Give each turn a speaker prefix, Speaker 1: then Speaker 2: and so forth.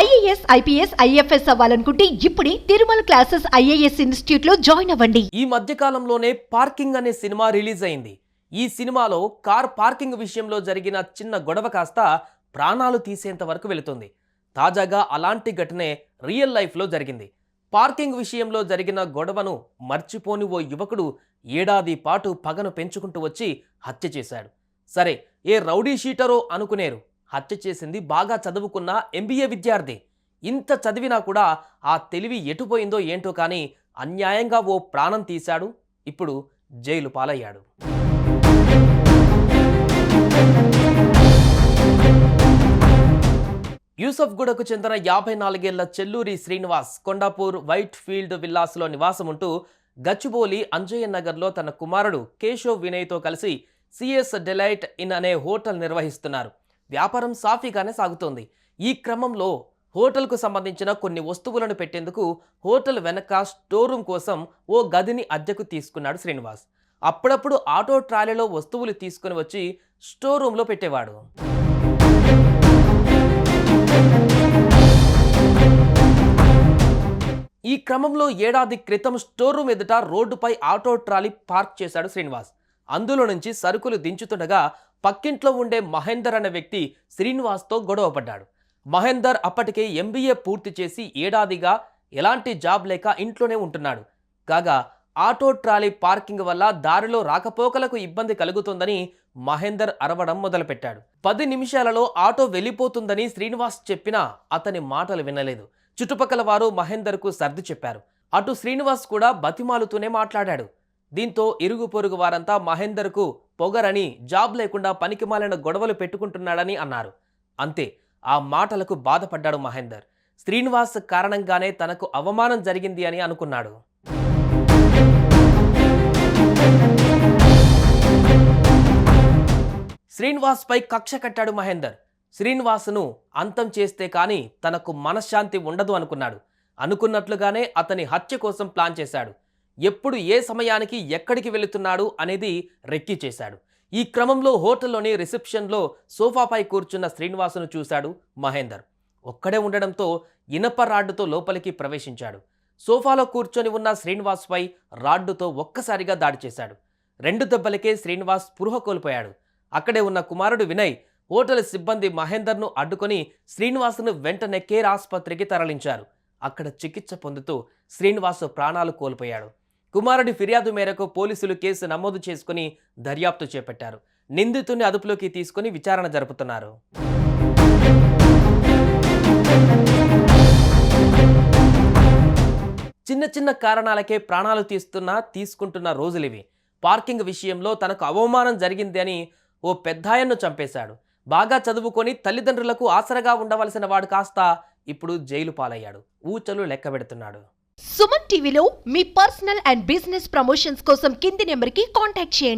Speaker 1: IAS IPS IFS అవ్వాలనుకుంటే ఇప్పుడే Tirumala classes IAS ఇన్స్టిట్యూట్లో జాయిన్ అవ్వండి.
Speaker 2: ఈ మధ్య కాలంలోనే పార్కింగ్ అనే సినిమా రిలీజ్ అయింది. ఈ సినిమాలో కార్ పార్కింగ్ విషయంలో జరిగిన చిన్న గొడవ కాస్త ప్రాణాలు తీసేంత వరకు వెళుతుంది. తాజాగా అలాంటి ఘటనే రియల్ లైఫ్లో జరిగింది. పార్కింగ్ విషయంలో జరిగిన గొడవను మర్చిపోని ఓ యువకుడు ఏడాది పాటు పగను పెంచుకుంటూ వచ్చి హత్య చేశాడు. సరే ఏ రౌడీ షీటరో అనుకునేరు. హత్య చేసింది బాగా చదువుకున్న ఎంబీఏ విద్యార్థి. ఇంత చదివినా కూడా ఆ తెలివి ఎటుపోయిందో ఏంటో కానీ అన్యాయంగా ఓ ప్రాణం తీశాడు. ఇప్పుడు జైలు పాలయ్యాడు. యూసఫ్గూడకు చెందిన యాభై నాలుగేళ్ళ చెల్లూరి శ్రీనివాస్ కొండాపూర్ వైట్ ఫీల్డ్ విల్లాస్లో నివాసం ఉంటూ గచ్చిబౌలి అంజయ్య నగర్లో తన కుమారుడు కేశవ్ వినయ్తో కలిసి సిఎస్ డెలైట్ ఇన్ అనే హోటల్ నిర్వహిస్తున్నారు. వ్యాపారం సాఫీగానే సాగుతోంది. ఈ క్రమంలో హోటల్కు సంబంధించిన కొన్ని వస్తువులను పెట్టేందుకు హోటల్ వెనక స్టోర్ రూమ్ కోసం ఓ గదిని అద్దెకు తీసుకున్నాడు శ్రీనివాస్. అప్పుడప్పుడు ఆటో ట్రాలీలో వస్తువులు తీసుకుని వచ్చి స్టోర్ రూమ్లో పెట్టేవాడు. ఈ క్రమంలో ఏడాది క్రితం స్టోర్ రూమ్ ఎదుట రోడ్డుపై ఆటో ట్రాలీ పార్క్ చేశాడు శ్రీనివాస్. అందులో నుంచి సరుకులు దించుతుండగా పక్కింట్లో ఉండే మహేందర్ అనే వ్యక్తి శ్రీనివాస్తో గొడవపడ్డాడు. మహేందర్ అప్పటికే ఎంబీఏ పూర్తి చేసి ఏడాదిగా ఎలాంటి జాబ్ లేక ఇంట్లోనే ఉంటున్నాడు. కాగా ఆటో ట్రాలీ పార్కింగ్ వల్ల దారిలో రాకపోకలకు ఇబ్బంది కలుగుతుందని మహేందర్ అరవడం మొదలుపెట్టాడు. పది నిమిషాలలో ఆటో వెళ్ళిపోతుందని శ్రీనివాస్ చెప్పినా అతని మాటలు వినలేదు. చుట్టుపక్కల వారు మహేందర్కు సర్ది చెప్పారు. అటు శ్రీనివాస్ కూడా బతిమాలుతూనే మాట్లాడాడు. దీంతో ఇరుగు పొరుగు వారంతా మహేందర్కు పొగరని జాబ్ లేకుండా పనికిమాలిన గొడవలు పెట్టుకుంటున్నాడని అన్నారు. అంతే ఆ మాటలకు బాధపడ్డాడు మహేందర్. శ్రీనివాస్ కారణంగానే తనకు అవమానం జరిగింది అని అనుకున్నాడు. శ్రీనివాస్పై కక్ష కట్టాడు మహేందర్. శ్రీనివాస్ను అంతం చేస్తే కానీ తనకు మనశ్శాంతి ఉండదు అనుకున్నాడు. అనుకున్నట్లుగానే అతని హత్య కోసం ప్లాన్ చేశాడు. ఎప్పుడు ఏ సమయానికి ఎక్కడికి వెళుతున్నాడు అనేది రెక్కి చేశాడు. ఈ క్రమంలో హోటల్లోని రిసెప్షన్లో సోఫాపై కూర్చున్న శ్రీనివాసును చూశాడు మహేందర్. ఒక్కడే ఉండడంతో ఇనప రాడ్డుతో లోపలికి ప్రవేశించాడు. సోఫాలో కూర్చొని ఉన్న శ్రీనివాస్పై రాడ్డుతో ఒక్కసారిగా దాడి చేశాడు. రెండు దెబ్బలకే శ్రీనివాస్ స్పృహ కోల్పోయాడు. అక్కడే ఉన్న కుమారుడు వినయ్ హోటల్ సిబ్బంది మహేందర్ను అడ్డుకొని శ్రీనివాసును వెంటనే కేర్ ఆసుపత్రికి తరలించారు. అక్కడ చికిత్స పొందుతూ శ్రీనివాసు ప్రాణాలు కోల్పోయాడు. కుమారుడి ఫిర్యాదు మేరకు పోలీసులు కేసు నమోదు చేసుకుని దర్యాప్తు చేపట్టారు. నిందితుని అదుపులోకి తీసుకుని విచారణ జరుపుతున్నారు. చిన్న చిన్న కారణాలకే ప్రాణాలు తీస్తున్న తీసుకుంటున్న రోజులివి. పార్కింగ్ విషయంలో తనకు అవమానం జరిగింది అని ఓ పెద్దాయన్ను చంపేశాడు. బాగా చదువుకొని తల్లిదండ్రులకు ఆసరగా ఉండవలసిన వాడు కాస్త ఇప్పుడు జైలు పాలయ్యాడు. ఊచలు లెక్క పెడుతున్నాడు.
Speaker 1: సుమన్ టీవీలో మీ పర్సనల్ అండ్ బిజినెస్ ప్రమోషన్స్ కోసం కింది నెంబర్ కి కాంటాక్ట్ చేయండి